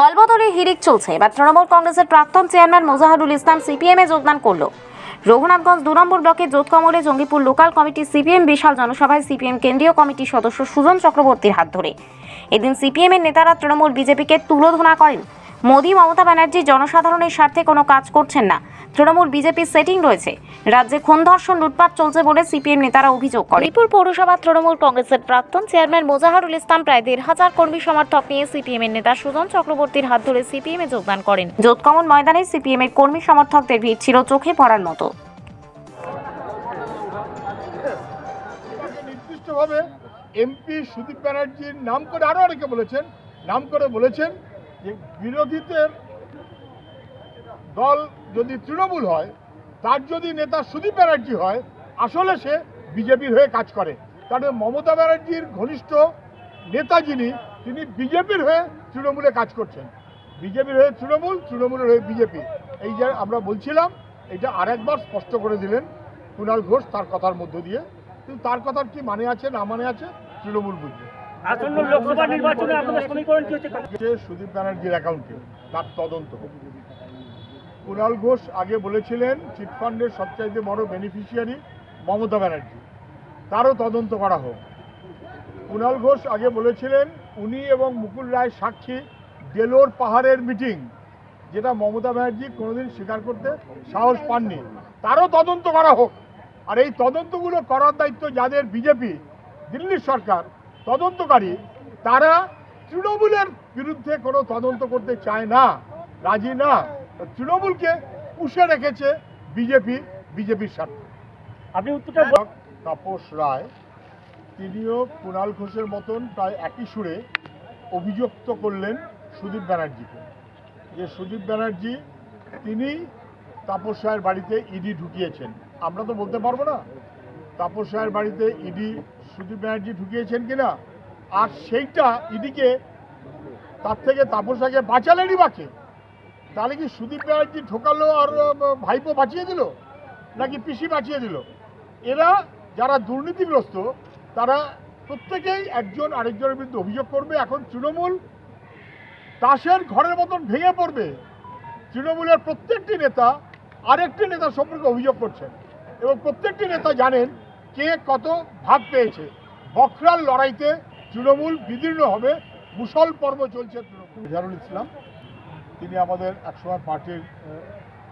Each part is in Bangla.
দলবদলে হিরিক চলছে। এবার তৃণমূল কংগ্রেসের প্রাক্তন চেয়ারম্যান মোজাহারুল ইসলাম সিপিএমে যোগদান করল। রঘুনাথগঞ্জ দু নম্বর ব্লকে জোতকমলে জঙ্গিপুর লোকাল কমিটি সিপিএম বিশাল জনসভায় সিপিএম কেন্দ্রীয় কমিটির সদস্য সুজন চক্রবর্তীর হাত ধরে। এদিন সিপিএমের নেতারা তৃণমূল বিজেপিকে তুলোধনা করেন। মোদী মমতা ব্যানার্জি জনসাধারণের স্বার্থে কোনো কাজ করছেন না। তৃণমূল বিজেপির সেটিং রয়েছে। রাজ্যে খুন ধর্ষণ লুটপাট চলছে বলে সিপিএম নেতারা অভিযোগ করে। হরিপুর পৌরসভা তৃণমূল কংগ্রেসের প্রাক্তন চেয়ারম্যান মোজাহারুল ইসলাম প্রায় দেড় হাজার কর্মী সমর্থক নিয়ে সিপিএম এর নেতা সুজন চক্রবর্তীর হাত ধরে সিপিএম এ যোগদান করেন। জোতকমল ময়দানে সিপিএম এর কর্মী সমর্থকদের ভিড় ছিল চোখে পড়ার মতো। নির্দিষ্টভাবে এমপি সুদীপ ব্যানার্জির নাম করে আরও অনেকে বলেছেন নাম করে বলেছেন যে বিরোধীদের দল যদি তৃণমূল হয়, তার যদি নেতা সুদীপ ব্যানার্জি হয়, আসলে সে বিজেপির হয়ে কাজ করে। কারণ মমতা ব্যানার্জির ঘনিষ্ঠ নেতা যিনি, তিনি বিজেপির হয়ে তৃণমূলে কাজ করছেন। বিজেপির হয়ে তৃণমূল, তৃণমূলের হয়ে বিজেপি। এই যে আমরা বলছিলাম, এটা আরেকবার স্পষ্ট করে দিলেন কুণাল ঘোষ তার কথার মধ্য দিয়ে। কিন্তু তার কথার কি মানে আছে, না মানে আছে, তৃণমূল বুঝবে। আসন্ন লোকসভা নির্বাচনে আপনাদের সমীকরণ কি হচ্ছে? সুদীপ ব্যানার্জির অ্যাকাউন্টে তার তদন্ত। কুণাল ঘোষ আগে বলেছিলেন চিটফান্ডের সবচাইতে বড় বেনিফিশিয়ারি মমতা ব্যানার্জি। তারও তদন্ত করা হোক। কুণাল ঘোষ আগে বলেছিলেন, উনি এবং মুকুল রায় সাক্ষী ডেলোর পাহাড়ের মিটিং, যেটা মমতা ব্যানার্জি কোনোদিন স্বীকার করতে সাহস পাননি। তারও তদন্ত করা হোক। আর এই তদন্তগুলো করার দায়িত্ব যাদের বিজেপি, দিল্লির সরকার তদন্তকারী তারা তৃণমূলের বিরুদ্ধে কোনো তদন্ত করতে চায় না। রাজি না। তৃণমূলকে পুষে রেখেছে বিজেপি বিজেপির স্বার্থে। আপনি উত্তরটা তাপস রায় তিনিও কুণাল ঘোষের মতন প্রায় একই সুরে অভিযুক্ত করলেন সুদীপ ব্যানার্জিকে। যে সুদীপ ব্যানার্জি তিনি তাপস রায়ের বাড়িতে ইডি ঢুকিয়েছেন। আমরা তো বলতে পারব না। তাপস রায়ের বাড়িতে ইডি সুদীপ ব্যানার্জি ঢুকিয়েছেন কিনা? আর সেইটা ইডিকে তার থেকে তাপস রায়কে বাঁচালেনই বাঁচে তাহলে কি সুদীপ ব্যানার্জি ঢোকালো আর ভাইপো বাঁচিয়ে দিল? নাকি পিসি বাঁচিয়ে দিল? এরা যারা দুর্নীতিগ্রস্ত, তারা প্রত্যেকেই একজন আরেকজনের বিরুদ্ধে অভিযোগ করবে। এখন তৃণমূল তাসের ঘরের মতন ভেঙে পড়বে। তৃণমূলের প্রত্যেকটি নেতা আরেকটি নেতা সম্পর্কে অভিযোগ করছেন। এবং প্রত্যেকটি নেতা জানেন কে কত ভাগ পেয়েছে? বখরার লড়াইতে তৃণমূল বিদীর্ণ হবে মুসল পর্ব চলছে তৃণমূল। ইসলাম, তিনি আমাদের একসময় পার্টির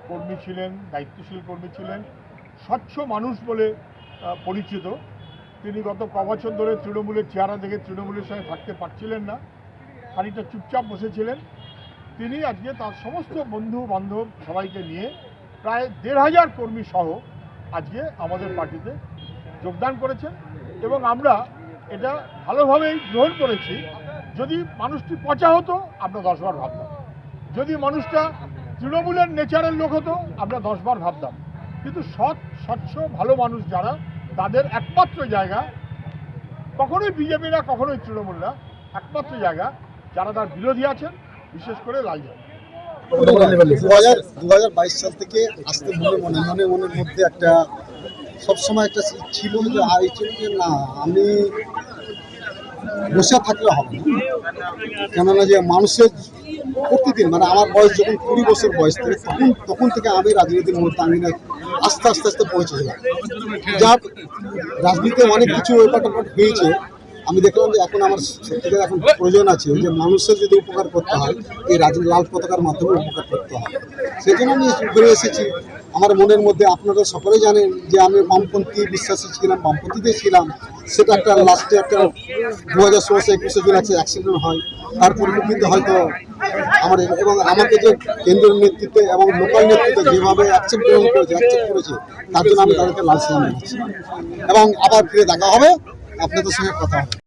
কর্মী ছিলেন, দায়িত্বশীল কর্মী ছিলেন, স্বচ্ছ মানুষ বলে পরিচিত। তিনি গত ক বছর ধরে তৃণমূলের চেহারা দেখে তৃণমূলের সঙ্গে থাকতে পারছিলেন না। খানিকটা চুপচাপ বসেছিলেন। তিনি আজকে তার সমস্ত বন্ধু বান্ধব সবাইকে নিয়ে প্রায় দেড় হাজার কর্মী সহ আজকে আমাদের পার্টিতে যোগদান করেছেন এবং আমরা এটা ভালোভাবেই গ্রহণ করেছি যদি মানুষটি পচা হতো আমরা দশবার ভাবতাম যদি মানুষটা তৃণমূলের নেচারের লোক হতো আমরা দশবার ভাবতাম কিন্তু সৎ স্বচ্ছ ভালো মানুষ যারা তাদের একমাত্র জায়গা কখনোই বিজেপি না কখনোই তৃণমূল না একমাত্র জায়গা যারা তার বিরোধী আছেন বিশেষ করে লালজন দু হাজার সাল থেকে আসতে মনে মনে মনে মনের মধ্যে একটা সবসময় একটা ছিল যে, আর যে না, আমি বসে থাকলে হবে না। কেননা যে মানুষের প্রতিদিন মানে আমার বয়স যখন কুড়ি বছর বয়স থেকে তখন তখন থেকে আমি রাজনীতির মধ্যে আমি না, আস্তে আস্তে আস্তে পৌঁছেছিলাম। যা রাজনীতিতে অনেক কিছু এপাট ওপাট হয়েছে। আমি দেখলাম যে এখন আমার সত্যিকার এখন প্রয়োজন আছে যে মানুষের যদি উপকার করতে হয়, এই রাজনীতি, লাল পতাকার মাধ্যমে উপকার করতে হয়। সেই জন্য আমি ঘুরে এসেছি। আমার মনের মধ্যে আপনারা সকলেই জানেন যে আমি বামপন্থী বিশ্বাসী ছিলাম, বামপন্থীতে ছিলাম। সেটা একটা লাস্টে একটা দু হাজার ষোলো একুশে জুন একটা অ্যাক্সিডেন্ট হয়। তার পরিপ্রেক্ষিতে হয়তো আমার এবং আমাকে যে কেন্দ্রীয় নেতৃত্বে এবং লোকাল নেতৃত্বে যেভাবে অ্যাকসেপ্ট গ্রহণ করেছে অ্যাকসেপ্ট করেছে, তার জন্য আমি তাদেরকে লাল সালাম এবং আবার ফিরে দেখা হবে। আপনাদের সঙ্গে কথা হবে।